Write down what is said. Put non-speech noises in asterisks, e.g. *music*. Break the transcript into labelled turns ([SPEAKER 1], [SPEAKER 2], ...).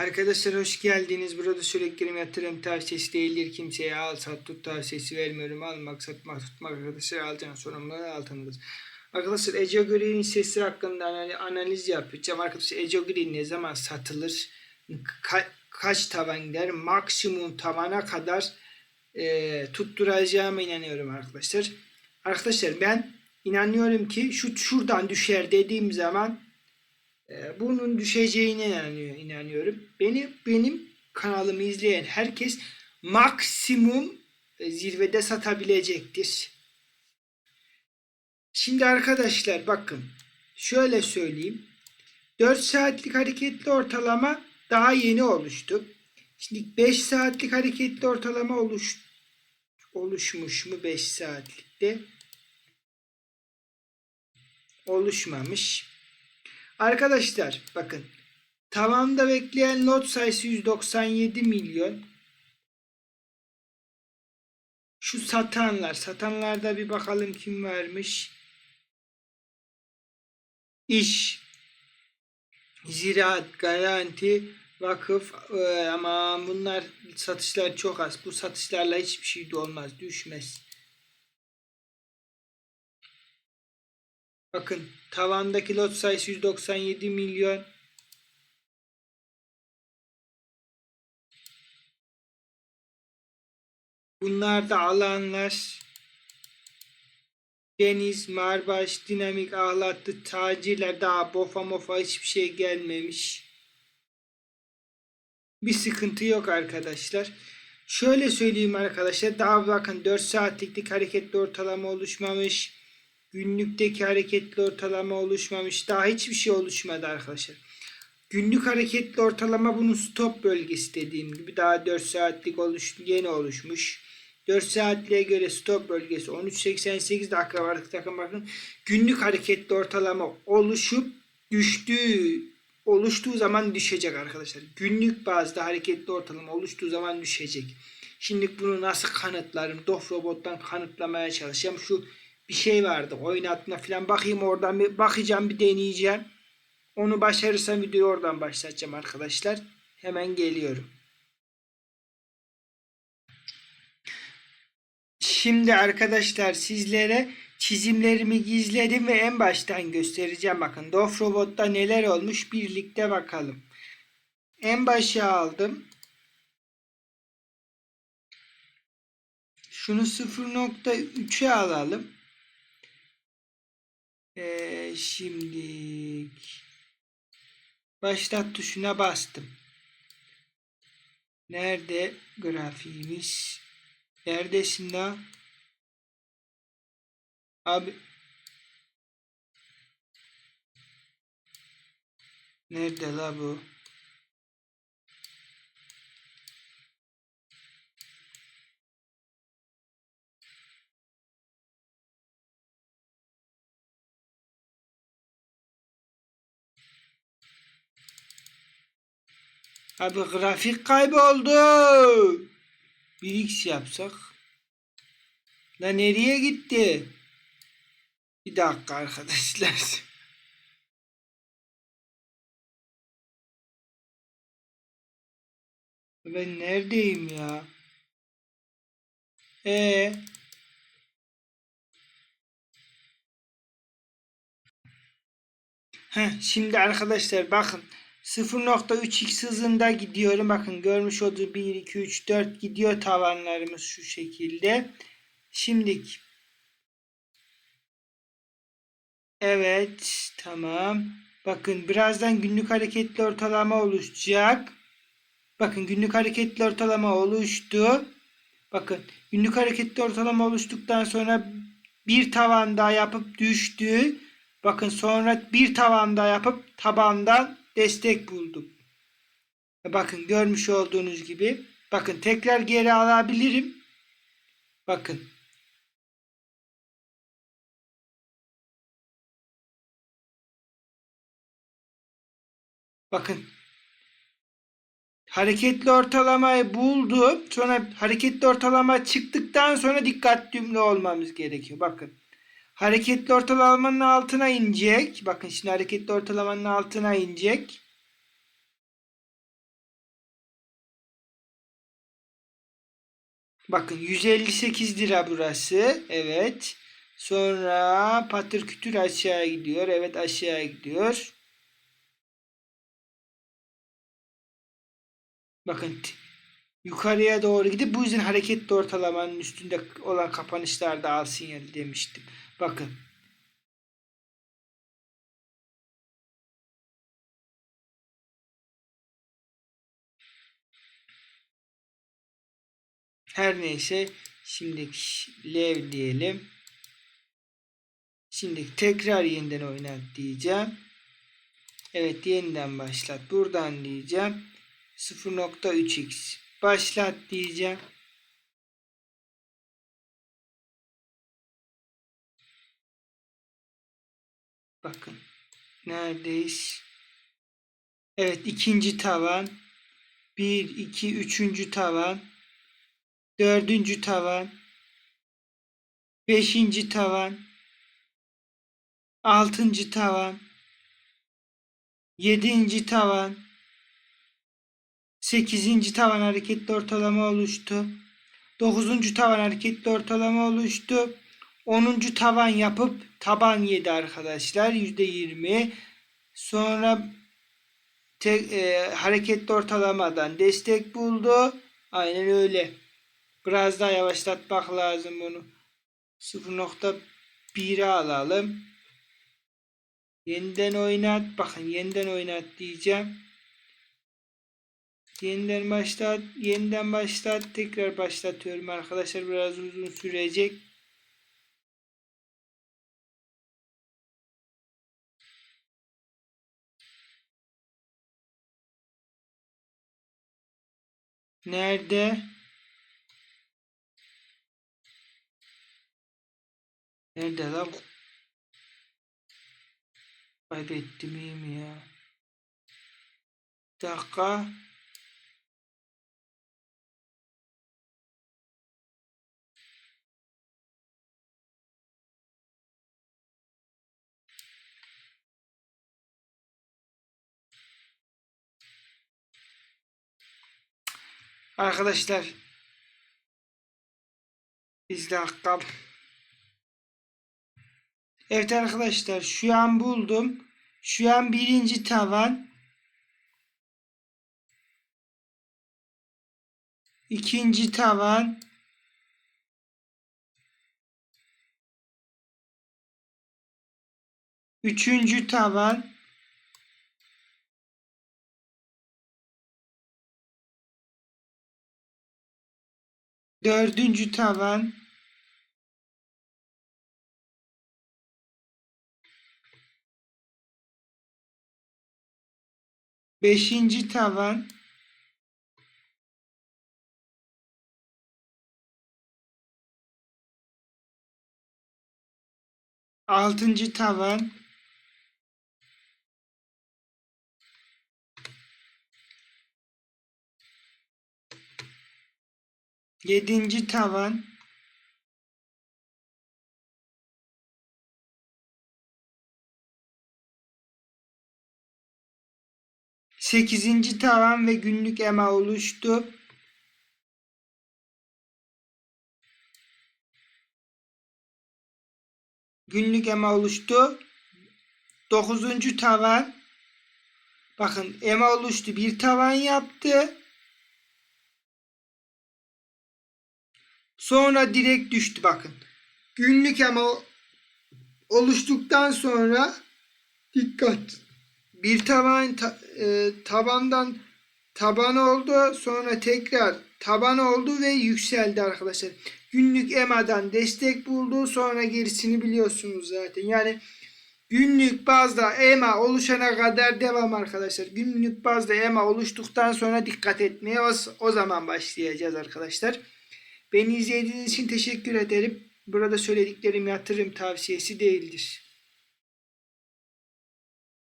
[SPEAKER 1] Arkadaşlar hoş geldiniz. Burada sürekli yatırım tavsiyesi değildir. Kimseye al sat tut tavsiyesi vermiyorum. Almak satmak tutmak arkadaşlar alacağın sorumluluğu altındadır. Arkadaşlar Ece Green sesi hakkında anal- analiz yapacağım. Arkadaşlar Ece Green ne zaman satılır? Ka- kaç tavan gider? Maksimum tavana kadar e, tutturacağıma inanıyorum arkadaşlar. Arkadaşlar ben inanıyorum ki şu şuradan düşer dediğim zaman e, bunun düşeceğine inanıyor, inanıyorum. Beni benim kanalımı izleyen herkes maksimum e, zirvede satabilecektir. Şimdi arkadaşlar bakın şöyle söyleyeyim. 4 saatlik hareketli ortalama daha yeni oluştu. Şimdi 5 saatlik hareketli ortalama oluş, oluşmuş mu 5 saatlikte? Oluşmamış. Arkadaşlar bakın tavanda bekleyen lot sayısı 197 milyon. Şu satanlar, satanlarda bir bakalım kim varmış. İş, ziraat, garanti, vakıf ee, ama bunlar satışlar çok az. Bu satışlarla hiçbir şey de olmaz, düşmez. Bakın tavandaki lot sayısı 197 milyon. Bunlar da alanlar. Deniz, Marbaş, Dinamik, Ahlatlı, Tacirler daha bofa mofa hiçbir şey gelmemiş. Bir sıkıntı yok arkadaşlar. Şöyle söyleyeyim arkadaşlar. Daha bakın 4 saatliklik hareketli ortalama oluşmamış. Günlükteki hareketli ortalama oluşmamış. Daha hiçbir şey oluşmadı arkadaşlar. Günlük hareketli ortalama bunun stop bölgesi dediğim gibi daha 4 saatlik oluş, yeni oluşmuş. 4 saatliğe göre stop bölgesi 13.88 dakika varlık takım bakın. Günlük hareketli ortalama oluşup düştüğü oluştuğu zaman düşecek arkadaşlar. Günlük bazda hareketli ortalama oluştuğu zaman düşecek. Şimdi bunu nasıl kanıtlarım? Dof robottan kanıtlamaya çalışacağım. Şu bir şey vardı oynatma falan bakayım oradan bir bakacağım bir deneyeceğim. Onu başarırsam videoyu oradan başlatacağım arkadaşlar. Hemen geliyorum. Şimdi arkadaşlar sizlere çizimlerimi gizledim ve en baştan göstereceğim. Bakın Dof Robot'ta neler olmuş birlikte bakalım. En başa aldım. Şunu 0.3'e alalım. Ee, şimdi başlat tuşuna bastım. Nerede grafiğimiz? Neredesin la? Abi Nerede la bu? Abi grafik kayboldu. Bir x yapsak. La nereye gitti? Bir dakika arkadaşlar. *laughs* Ben neredeyim ya? E Heh, şimdi arkadaşlar bakın 0.3x hızında gidiyorum. Bakın görmüş olduğunuz 1, 2, 3, 4 gidiyor tavanlarımız şu şekilde. Şimdi Evet tamam. Bakın birazdan günlük hareketli ortalama oluşacak. Bakın günlük hareketli ortalama oluştu. Bakın günlük hareketli ortalama oluştuktan sonra bir tavan daha yapıp düştü. Bakın sonra bir tavan daha yapıp tabandan destek buldum. Bakın görmüş olduğunuz gibi. Bakın tekrar geri alabilirim. Bakın. Bakın. Hareketli ortalamayı buldu. Sonra hareketli ortalama çıktıktan sonra dikkatli olmamız gerekiyor. Bakın. Hareketli ortalamanın altına inecek. Bakın şimdi hareketli ortalamanın altına inecek. Bakın 158 lira burası. Evet. Sonra patır kütür aşağı gidiyor. Evet aşağı gidiyor. Bakın yukarıya doğru gidip bu yüzden hareketli ortalamanın üstünde olan kapanışlarda al sinyali demiştim. Bakın. Her neyse şimdi lev diyelim. Şimdi tekrar yeniden oynat diyeceğim. Evet yeniden başlat. Buradan diyeceğim. 0.3x. Başlat diyeceğim. Bakın. Neredeyiz? Evet ikinci tavan. 1, 2, üçüncü tavan. Dördüncü tavan. Beşinci tavan. Altıncı tavan. Yedinci tavan. Sekizinci tavan hareketli ortalama oluştu. Dokuzuncu tavan hareketli ortalama oluştu. Onuncu tavan yapıp taban yedi arkadaşlar. Yüzde yirmi. Sonra tek, e, hareketli ortalamadan destek buldu. Aynen öyle. Biraz daha yavaşlatmak lazım bunu. 0.1'e alalım. Yeniden oynat. Bakın yeniden oynat diyeceğim. Yeniden başlat. Yeniden başlat. Tekrar başlatıyorum arkadaşlar. Biraz uzun sürecek. Nerede? Nerede lan? Kaybettim ya? Bir dakika. Arkadaşlar bir dakika. Evet arkadaşlar şu an buldum. Şu an birinci tavan. ikinci tavan. Üçüncü tavan. Dördüncü tavan. Beşinci tavan. Altıncı tavan. Yedinci tavan. Sekizinci tavan ve günlük ema oluştu. Günlük ema oluştu. Dokuzuncu tavan. Bakın ema oluştu. Bir tavan yaptı. Sonra direkt düştü bakın. Günlük ema oluştuktan sonra dikkat. Bir taban ta- e, tabandan taban oldu. Sonra tekrar taban oldu ve yükseldi arkadaşlar. Günlük EMA'dan destek buldu. Sonra gerisini biliyorsunuz zaten. Yani günlük bazda EMA oluşana kadar devam arkadaşlar. Günlük bazda EMA oluştuktan sonra dikkat etmeye o, o zaman başlayacağız arkadaşlar. Beni izlediğiniz için teşekkür ederim. Burada söylediklerim yatırım tavsiyesi değildir.